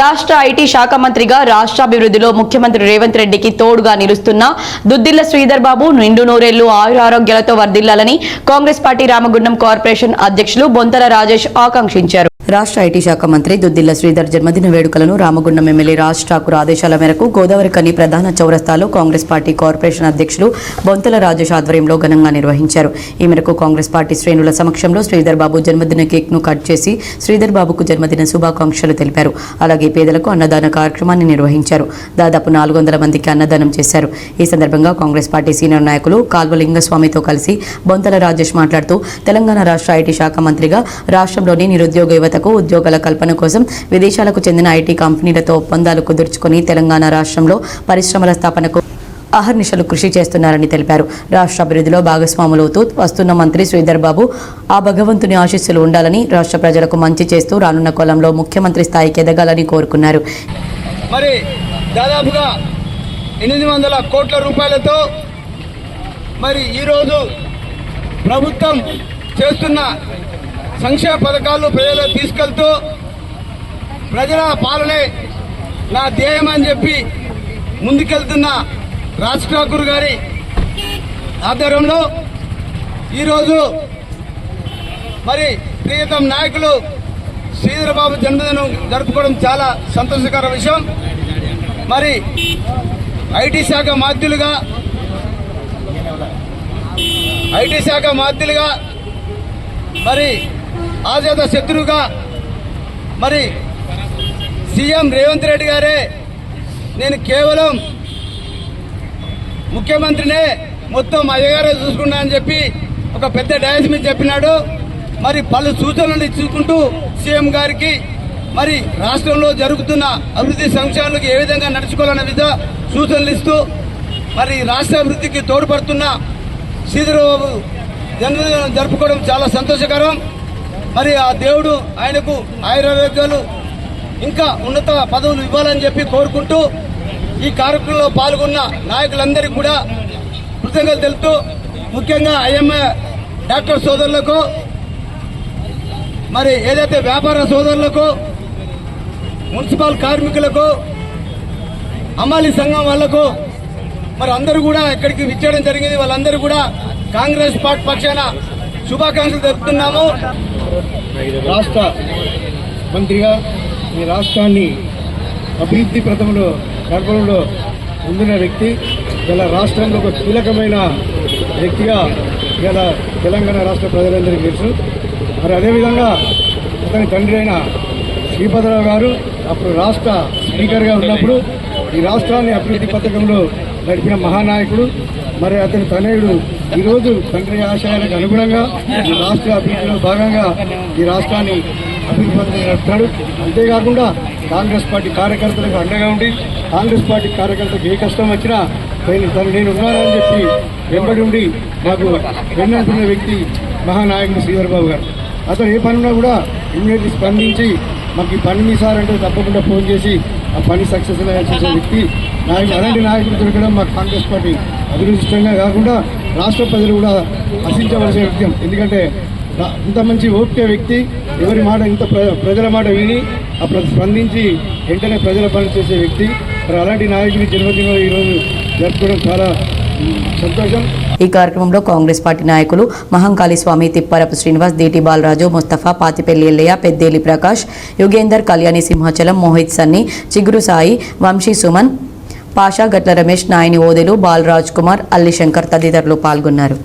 రాష్ట్ర ఐటీ శాఖ మంత్రిగా రాష్ట్రాభివృద్ధిలో ముఖ్యమంత్రి రేవంత్ రెడ్డికి తోడుగా నిలుస్తున్న దుద్దిల్ల శ్రీధర్ బాబు నిండు నూరేళ్ళు ఆయురారోగ్యాలతో వర్ధిల్లాలని కాంగ్రెస్ పార్టీ రామగుండం కార్పొరేషన్ అధ్యక్షులు బొంతల రాజేష్ ఆకాంక్షించారు. రాష్ట్ర ఐటీ శాఖ మంత్రి దుద్దిల్ల శ్రీధర్ జన్మదిన వేడుకలను రామగుండం ఎమ్మెల్యే రాజ్ ఠాకూర్ ఆదేశాల మేరకు గోదావరి కని ప్రధాన చౌరస్తాలో కాంగ్రెస్ పార్టీ కార్పొరేషన్ అధ్యక్షులు బొంతల రాజేష్ ఆధ్వర్యంలో ఘనంగా నిర్వహించారు. ఈ మేరకు కాంగ్రెస్ పార్టీ శ్రేణుల సమక్షంలో శ్రీధర్ బాబు జన్మదిన కేక్ను కట్ చేసి శ్రీధర్ బాబుకు జన్మదిన శుభాకాంక్షలు తెలిపారు. అలాగే పేదలకు అన్నదాన కార్యక్రమాన్ని నిర్వహించారు. దాదాపు నాలుగు వందల మందికి అన్నదానం చేశారు. ఈ సందర్భంగా కాంగ్రెస్ పార్టీ సీనియర్ నాయకులు కాల్వలింగస్వామితో కలిసి బొంతల రాజేష్ మాట్లాడుతూ తెలంగాణ రాష్ట్ర ఐటీ శాఖ మంత్రిగా రాష్ట్రంలోని నిరుద్యోగ యువతకు ఉద్యోగాల కల్పన కోసం విదేశాలకు చెందిన ఐటీ కంపెనీలతో ఒప్పందాలు కుదుర్చుకుని తెలంగాణ రాష్ట్రంలో పరిశ్రమల స్థాపనకు అహర్నిశలు కృషి చేస్తున్నారని తెలిపారు. రాష్ట్ర అభివృద్ధిలో భాగస్వాములవుతూ వస్తున్న మంత్రి శ్రీధర్ బాబు ఆ భగవంతుని ఆశీస్సులు ఉండాలని రాష్ట్ర ప్రజలకు మంచి చేస్తూ రానున్న కాలంలో ముఖ్యమంత్రి స్థాయికి ఎదగాలని కోరుకున్నారు. మరి దాదాపుగా ఎనిమిది వందల కోట్ల రూపాయలతో మరి ఈరోజు ప్రభుత్వం చేస్తున్న సంక్షేమ పథకాలు ప్రజలు తీసుకెళ్తూ ప్రజల పాలనే నా ధ్యేయం అని చెప్పి ముందుకెళ్తున్న రాజ్ ఠాకూర్ గారి ఆధ్వర్యంలో ఈరోజు మరి ప్రియతం నాయకులు శ్రీధరబాబు జన్మదినం జరుపుకోవడం చాలా సంతోషకర విషయం. మరి ఐటీ శాఖ మాధ్యులుగా ఐటీ శాఖ మాధ్యులుగా మరి ఆజాద శత్రువుగా మరి సీఎం రేవంత్ రెడ్డి గారే నేను కేవలం ముఖ్యమంత్రినే మొత్తం అయ్యగారే చూసుకున్నా అని చెప్పి ఒక పెద్ద డయాస్ మీద చెప్పినాడు. మరి పలు సూచనలు ఇచ్చుకుంటూ సీఎం గారికి మరి రాష్ట్రంలో జరుగుతున్న అభివృద్ధి సంక్షేమాలకు ఏ విధంగా నడుచుకోవాలనే విధ సూచనలు ఇస్తూ మరి రాష్ట్ర అభివృద్ధికి తోడ్పడుతున్న శ్రీధరబాబు జన్మదినం జరుపుకోవడం చాలా సంతోషకరం. మరి ఆ దేవుడు ఆయనకు ఆయుర్వేద్యాలు ఇంకా ఉన్నత పదవులు ఇవ్వాలని చెప్పి కోరుకుంటూ ఈ కార్యక్రమంలో పాల్గొన్న నాయకులందరికీ కూడా కృతజ్ఞతలు తెలుపుతూ ముఖ్యంగా ఐఎంఏ డాక్టర్ సోదరులకు మరి ఏదైతే వ్యాపార సోదరులకు మున్సిపల్ కార్మికులకు అమ్మాలి సంఘం వాళ్ళకు మరి అందరూ కూడా ఇక్కడికి విచ్చేయడం జరిగింది. వాళ్ళందరూ కూడా కాంగ్రెస్ పార్టీ పక్షాన శుభాకాంక్షలు తెలుపుతున్నాము. రాష్ట్ర మంత్రిగా ఈ రాష్ట్రాన్ని అభివృద్ధి ప్రథమలో నడపడంలో ముందున్న వ్యక్తి ఇలా రాష్ట్రంలో ఒక కీలకమైన వ్యక్తిగా ఇలా తెలంగాణ రాష్ట్ర ప్రజలందరికీ తెలుసు. మరి అదేవిధంగా అతని తండ్రి అయిన శ్రీపదరావు గారు అప్పుడు రాష్ట్ర స్పీకర్గా ఉన్నప్పుడు ఈ రాష్ట్రాన్ని అభివృద్ధి పథకంలో నడిపిన మహానాయకుడు మరి అతని తనయుడు ఈరోజు తండ్రి ఆశయాలకు అనుగుణంగా ఈ రాష్ట్ర అభివృద్ధిలో భాగంగా ఈ రాష్ట్రాన్ని అభివృద్ధి పథకం నడుపుతాడు అంతేకాకుండా కాంగ్రెస్ పార్టీ కార్యకర్తలకు అండగా ఉండి కాంగ్రెస్ పార్టీ కార్యకర్తలకు ఏ కష్టం వచ్చినా నేను తను నేను ఉన్నానని చెప్పి వెంబడి ఉండి నాకు వెన్నంటున్న వ్యక్తి మహానాయకుడు శ్రీధర్బాబు గారు. అతను ఏ పనున్నా కూడా ఇమ్మీడియట్లీ స్పందించి మాకు ఈ పని మీ సార్ అంటే తప్పకుండా ఫోన్ చేసి ఆ పని సక్సెస్ చేసే వ్యక్తి నాయకుడు అలాంటి నాయకులు దొరకడం మా కాంగ్రెస్ పార్టీ అభివృద్ధిష్టంగా కాకుండా రాష్ట్ర ప్రజలు కూడా హసించవలసిన విషయం. ఎందుకంటే ఇంత మంచి ఓపిక వ్యక్తి ఎవరి మాట ఇంత ప్రజల మాట విని అప్పుడు స్పందించి వెంటనే ప్రజల పని చేసే వ్యక్తి. మరి అలాంటి నాయకుడి జన్మదినం ఈరోజు జరుపుకోవడం చాలా సంతోషం. ఈ కార్యక్రమంలో కాంగ్రెస్ పార్టీ నాయకులు మహంకాళి స్వామి తిప్పారపు శ్రీనివాస్ దేటి బాలరాజు ముస్తఫా పాతిపెల్లి ఎల్లయ్య పెద్దేలి ప్రకాష్ యుగేందర్ కళ్యాణి సింహాచలం మోహిత్ సన్ని చిగురు సాయి వంశీ సుమన్ పాషా గట్ల రమేష్ నాయని ఓదెలు బాలరాజ్ కుమార్ అల్లి శంకర్ తదితరులు పాల్గొన్నారు.